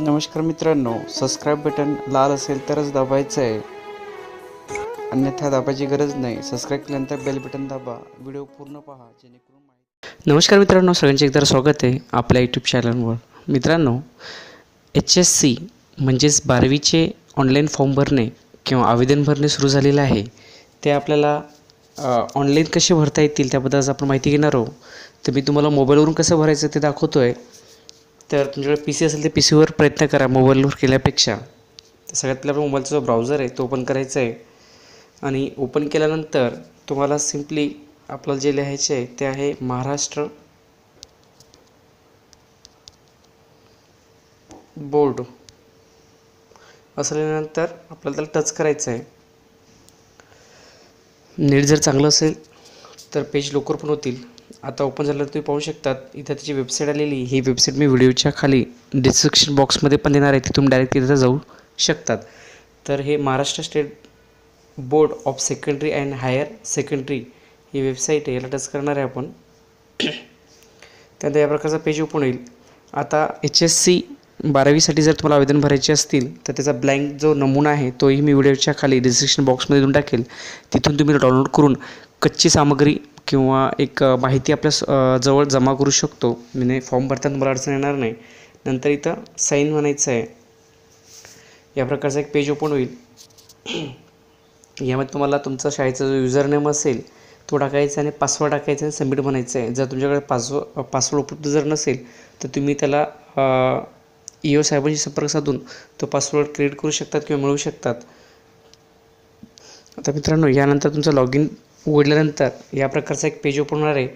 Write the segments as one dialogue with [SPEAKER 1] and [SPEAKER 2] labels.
[SPEAKER 1] नमस्कार मित्रांनो subscribe button लाल असेल तरच दाबायचं आहे. अन्यथा दाबायची गरज नाही. सबस्क्राईब केल्यानंतर बेल बटन दाबा. व्हिडिओ पूर्ण पहा जेणेकरून माहिती
[SPEAKER 2] नमस्कार मित्रांनो सगळ्यांचे एकदा स्वागत आहे आपल्या यूट्यूब चॅनलवर मित्रांनो एच एस सी म्हणजेच बारावीचे ऑनलाईन फॉर्म भरणे किंवा आवेदन भरणे सुरू झालेलं आहे. ते आपल्याला ऑनलाईन कसे भरता येतील त्याबद्दल आज आपण माहिती घेणार आहोत. तर मी तुम्हाला मोबाईलवरून कसं भरायचं ते दाखवतो आहे तर तुमच्याकडे पी सी असेल तर पी सीवर प्रयत्न करा मोबाईलवर केल्यापेक्षा. सगळ्यात पहिला मोबाईलचा जो ब्राउझर आहे तो ओपन करायचा आहे. आणि ओपन केल्यानंतर तुम्हाला सिम्पली आपल्याला जे लिहायचे आहे ते आहे महाराष्ट्र बोर्ड असं लिहिल्यानंतर आपल्याला त्याला टच करायचं आहे. नेट जर चांगलं असेल तर पेज लवकर पण होतील. आता ओपन झालं तुम्ही पाहू शकतात. इथं त्याची वेबसाईट आलेली ही वेबसाईट मी व्हिडिओच्या खाली डिस्क्रिप्शन बॉक्समध्ये पण देणार आहे. तिथून डायरेक्ट तिथं जाऊ शकतात. तर हे Maharashtra state board of secondary and higher secondary he website आहे. याला टच करणार आहे आपण. त्यानंतर या प्रकारचा पेज ओपन होईल. आता एच एस सी बारावीसाठी जर तुम्हाला आवेदन भरायचे असतील तर त्याचा ब्लँक जो नमुना आहे तोही मी व्हिडिओच्या खाली डिस्क्रिप्शन बॉक्समध्ये देऊन टाकेल. तिथून तुम्ही डाउनलोड करून कच्ची सामग्री किंवा एक माहिती आपल्या स- जवळ जमा करू शकतो. म्हणजे फॉर्म भरताना तुम्हाला अडचण येणार नाही. नंतर इथं साईन म्हणायचं आहे. या प्रकारचा एक पेज ओपन होईल. यामध्ये तुम्हाला तुमचा शाळेचा जो युजर नेम असेल तो टाकायचा आणि पासवर्ड टाकायचा आणि सबमिट म्हणायचं आहे. जर तुमच्याकडे पासव पासवर्ड उपलब्ध जर नसेल तर तुम्ही त्याला ई ओ साहेबांशी संपर्क साधून तो पासवर्ड क्रिएट करू शकतात किंवा मिळवू शकतात. आता मित्रांनो यानंतर तुमचं लॉग इन उघडल्यानंतर या प्रकारचा एक पेज ओपन होणार आहे.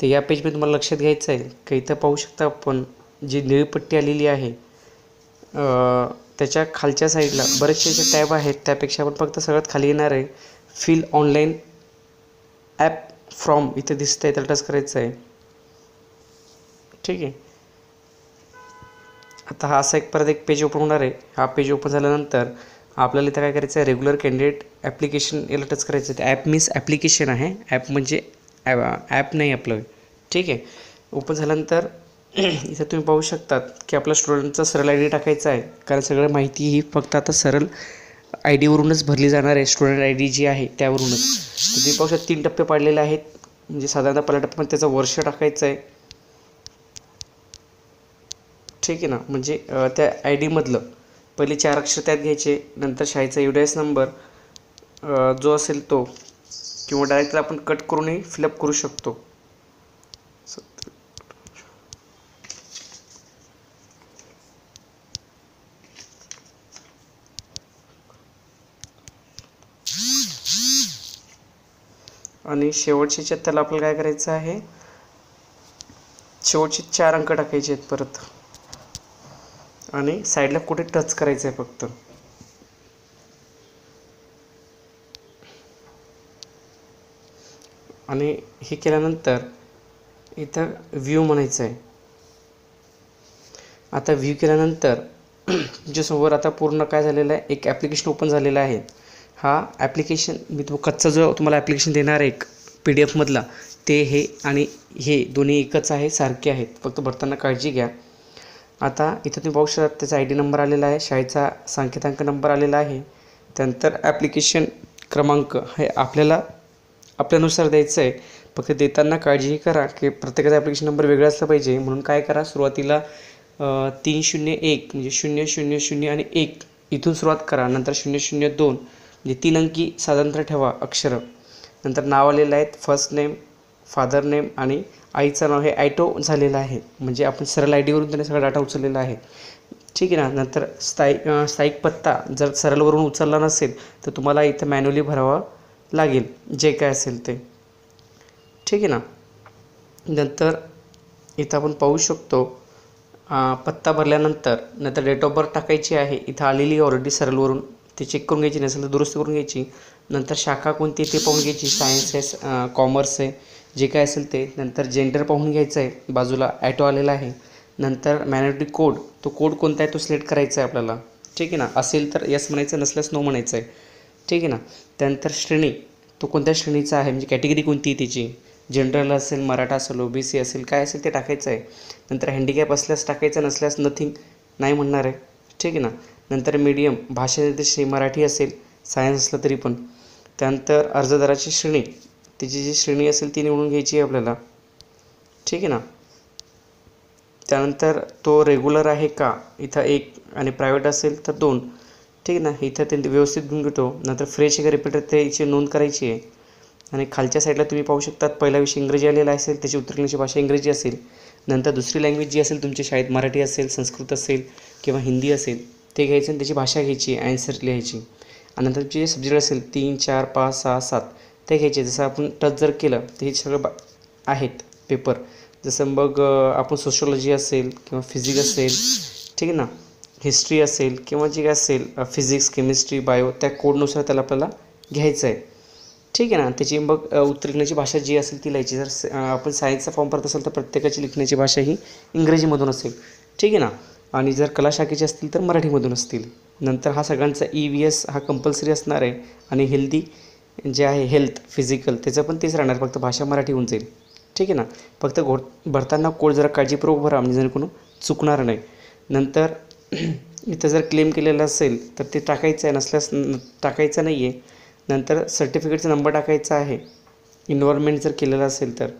[SPEAKER 2] तर या पेजमध्ये तुम्हाला लक्षात घ्यायचं आहे. का इथं पाहू शकता आपण जी निळी पट्टी आलेली आहे त्याच्या खालच्या साईडला बरेचसे जे टॅब आहेत. त्यापेक्षा आपण फक्त सगळ्यात खाली येणार आहे. फिल ऑनलाईन ॲप फ्रॉम इथं दिसत आहे त्याला टच करायचं आहे. ठीक आहे. आता हा असा एक परत एक पेज ओपन होणार आहे. हा पेज ओपन झाल्यानंतर आपल्याला इथं काय करायचं आहे रेग्युलर कॅन्डिडेट ॲप्लिकेशन याला टच करायचं आहे ॲप मीन्स ॲप्लिकेशन आहे. ॲप म्हणजे ॲप नाही आपलं ठीक आहे? ओपन झाल्यानंतर इथं तुम्ही पाहू शकतात की आपल्या स्टुडंटचा सरळ आय डी टाकायचा आहे. कारण सगळं माहिती ही फक्त आता सरळ आय डीवरूनच भरली जाणार आहे. स्टुडंट आय डी जी आहे त्यावरूनच. तुम्ही पाहू शकता तीन टप्पे पाडलेले आहेत. म्हणजे साधारणतः पहिल्या टप्प्यामध्ये त्याचं वर्ष टाकायचं आहे. ठीक आहे ना? म्हणजे त्या आय डीमधलं पहिले चार अक्षर त्यात घ्यायचे नंतर शाळेचा यू डी एस नंबर जो असेल तो किंवा डायरेक्ट आपण कट करूनही फिलअप करू शकतो. आणि शेवटच्या ह्याच्यात त्याला आपल्याला काय करायचं आहे? शेवटचे चार अंक टाकायचे आहेत परत. आणि साईडला कुठे टच करायचं आहे फक्त. आणि हे केल्यानंतर इथं व्ह्यू म्हणायचं आहे आता व्ह्यू केल्यानंतर तुमच्यासमोर आता पूर्ण काय झालेलं आहे एक ॲप्लिकेशन ओपन झालेलं आहे. हा ॲप्लिकेशन मी तो कच्चा जो तुम्हाला ॲप्लिकेशन देणार आहे एक पी डी एफमधला ते हे आणि हे दोन्ही एकच आहे सारखे आहेत. फक्त भरताना काळजी घ्या. आता इथं तुम्ही पाहू शकता त्याचा आय डी नंबर आलेला आहे शाळेचा सांकेतांक नंबर आलेला आहे. त्यानंतर ॲप्लिकेशन क्रमांक हे आपल्याला आपल्यानुसार द्यायचं आहे. फक्त देताना काळजीही करा की प्रत्येकाचा ॲप्लिकेशन नंबर वेगळा असला पाहिजे. म्हणून काय करा सुरुवातीला तीन शून्य एक म्हणजे शून्य शून्य शून्य आणि एक इथून सुरुवात करा. नंतर शून्य शून्य दोन म्हणजे तीन अंकी साधारणतः ठेवा अक्षरं. नंतर नाव आलेलं आहेत फर्स्ट नेम फादर नेम आणि आईचं नाव हे ॲटो झालेलं आहे. म्हणजे आपण सरळ आय डीवरून त्याने सगळा डाटा उचललेला आहे. ठीक आहे ना? नंतर स्थायिक स्थायिक पत्ता जर सरळवरून उचलला नसेल तर तुम्हाला इथं मॅन्युअली भरावा लागेल. जे काय असेल ते. ठीक आहे ना? नंतर इथं आपण पाहू शकतो पत्ता भरल्यानंतर नंतर डेट ऑफ बर्थ टाकायची आहे. इथं आलेली ऑलरेडी सरळवरून ती चेक करून घ्यायची नसेल तर दुरुस्त करून घ्यायची. नंतर शाखा कोणती ते पाहून घ्यायची. सायन्स आहे कॉमर्स आहे. जे काय असेल ते. नंतर जेंडर पाहून घ्यायचं आहे बाजूला ॲटो आलेला आहे. नंतर मॅनॉरिटी कोड तो कोड कोणता आहे तो सिलेक्ट करायचा आहे आपल्याला. ठीक आहे ना? असेल तर यस म्हणायचं नसल्यास नो म्हणायचं आहे ठीक आहे ना? त्यानंतर श्रेणी. तो कोणत्या श्रेणीचा आहे? म्हणजे कॅटेगरी कोणती आहे त्याची जनरल असेल मराठा असेल ओ बी सी असेल काय असेल ते टाकायचं आहे नंतर हँडिकॅप असल्यास टाकायचं नसल्यास नथिंग नाही म्हणणार आहे. ठीक आहे ना? नंतर मीडियम भाषा निर्देश मराठी असेल. सायन्स असलं तरी पण. त्यानंतर अर्जदाराची श्रेणी. तिची जी श्रेणी असेल ती निवडून घ्यायची आहे आपल्याला. ठीक आहे ना? त्यानंतर तो रेग्युलर आहे का? इथं एक आणि प्रायव्हेट असेल तर दोन. ठीक आहे ना? इथं ते व्यवस्थित घेऊन घेतो. नंतर फ्रेश आहे का रिपीटर त्याची नोंद करायची आहे. आणि खालच्या साईडला तुम्ही पाहू शकतात पहिला विषय इंग्रजी आलेला असेल त्याची उत्तर भाषा इंग्रजी असेल. नंतर दुसरी लँग्वेज जी असेल तुमच्या शाळेत मराठी असेल संस्कृत असेल किंवा हिंदी असेल ते घ्यायचं आणि त्याची भाषा घ्यायची ॲन्सर लिहायची. आणि नंतर तुमची जे सब्जेक्ट असेल तीन चार पाच सहा सात. ते घ्यायचे. जसं आपण टच जर केलं तर हे सगळं बा आहेत पेपर जसं मग आपण सोशोलॉजी असेल किंवा फिजिक्स असेल ठीक आहे ना? हिस्ट्री असेल किंवा जे काय असेल फिजिक्स केमिस्ट्री बायो त्या कोडनुसार त्याला आपल्याला घ्यायचं आहे. ठीक आहे ना? त्याची मग उत्तीर्णाची भाषा जी असेल ती लिहायची. जर आपण सायन्सचा फॉर्म भरत असेल तर प्रत्येकाची लिखण्याची भाषा ही इंग्रजीमधून असेल. ठीक आहे ना? आणि जर कला शाखेची असतील तर मराठीमधून असतील. नंतर हा सगळ्यांचा ई व्ही एस हा कंपल्सरी असणार आहे. आणि हेल्दी जे आहे हेल्थ फिजिकल त्याचं पण तेच राहणार. फक्त भाषा मराठी होऊन जाईल. ठीक आहे ना? फक्त घोट भरताना कोड जरा काळजीपूर्वक भरा म्हणजे जेणेकरून चुकणार नाही. नंतर इथं जर क्लेम केलेलं असेल तर ते टाकायचं आहे नसल्यास न- टाकायचं नाही आहे नंतर सर्टिफिकेटचा नंबर टाकायचा आहे. इन्व्हॉल्वमेंट जर केलेलं असेल तर.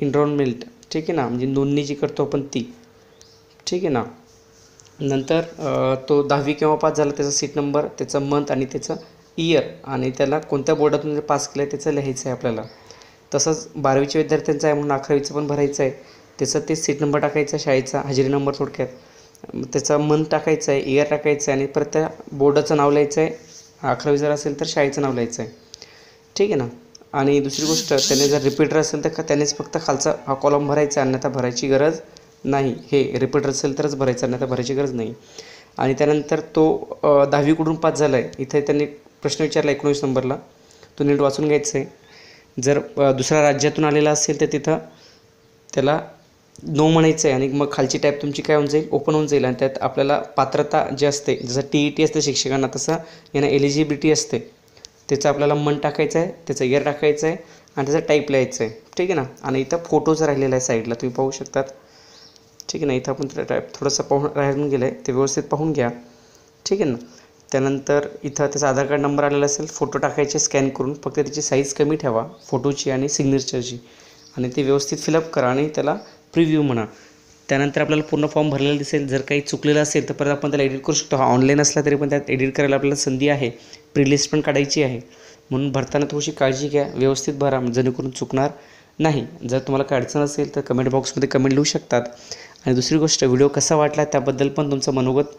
[SPEAKER 2] इन्व्हॉल्वमेंट ठीक आहे ना? म्हणजे नोंदणी जी करतो आपण ती. ठीक आहे ना? नंतर तो दहावी किंवा पास झाला त्याचा सीट नंबर त्याचा मंथ आणि त्याचं इयर आणि त्याला कोणत्या बोर्डातून जर पास केलं आहे त्याचं लिहायचं आहे आपल्याला. तसंच बारावीच्या विद्यार्थ्यांचं आहे म्हणून अकरावीचं पण भरायचं आहे त्याचं ते सीट नंबर टाकायचा आहे शाळेचा हजेरी नंबर थोडक्यात. त्याचा मंथ टाकायचा आहे इयर टाकायचं आहे आणि परत त्या बोर्डाचं नाव लिहायचं आहे अकरावी जर असेल तर शाळेचं नाव लिहायचं आहे ठीक आहे ना? आणि दुसरी गोष्ट त्याने जर रिपीटर असेल तर त्यानेच फक्त खालचा हा कॉलम भरायचा अन्यथा भरायची गरज नाही. हे रिपीटर असेल तरच भरायचं अन्यथा भरायची गरज नाही. आणि त्यानंतर तो दहावीकडून पास झाला आहे इथे त्यांनी प्रश्न विचारला एकोणीस नंबरला. तो नीट वाचून घ्यायचं आहे. जर दुसऱ्या राज्यातून आलेला असेल तर तिथं त्याला नो म्हणायचं आहे आणि मग खालची टाईप तुमची काय होऊन जाईल? ओपन होऊन जाईल आणि त्यात आपल्याला पात्रता जी असते जसं टी ई टी असते शिक्षकांना तसं यांना एलिजिबिलिटी असते. त्याचं आपल्याला मन टाकायचं आहे त्याचं इयर टाकायचं आहे आणि त्याचं टाईप लिहायचं आहे. ठीक आहे ना? आणि इथं फोटोज राहिलेला आहे साईडला तुम्ही पाहू शकतात. ठीक आहे ना? इथं आपण टाईप थोडंसं पाहून राहून गेलं आहे ते व्यवस्थित पाहून घ्या. ठीक आहे ना? त्यानंतर इथं त्याचा आधार कार्ड नंबर आलेला असेल फोटो टाकायचे स्कॅन करून फक्त त्याची साईज कमी ठेवा फोटोची आणि सिग्नेचरची आणि ते व्यवस्थित फिलअप करा आणि त्याला प्रिव्ह्यू म्हणा. त्यानंतर आपल्याला पूर्ण फॉर्म भरलेला दिसेल. जर काही चुकलेलं असेल तर परत आपण त्याला एडिट करू शकतो. हा ऑनलाईन असला तरी पण त्यात एडिट करायला आपल्याला संधी आहे. प्रीलिस्ट पण काढायची आहे. म्हणून भरताना थोडीशी काळजी घ्या. व्यवस्थित भरा जेणेकरून चुकणार नाही. जर तुम्हाला काय अडचण असेल तर कमेंट बॉक्समध्ये कमेंट लिहू शकतात. आणि दुसरी गोष्ट व्हिडिओ कसा वाटला त्याबद्दल पण तुमचं मनोगत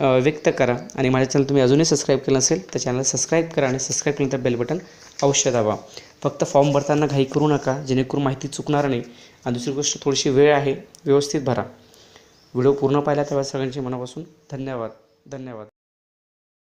[SPEAKER 2] व्यक्त करा. आणि माझ्या चॅनल तुम्ही अजूनही सबस्क्राईब केलं असेल तर चॅनल सबस्क्राईब करा आणि सबस्क्राईब केल्यानंतर बेल बटन अवश्य दाबा. फक्त फॉर्म भरताना घाई करू नका जेणेकरून माहिती चुकणार नाही. आणि दुसरी गोष्ट थोडीशी वेळ आहे व्यवस्थित भरा. व्हिडिओ पूर्ण पाहिला तेव्हा सगळ्यांचे मनापासून धन्यवाद. धन्यवाद.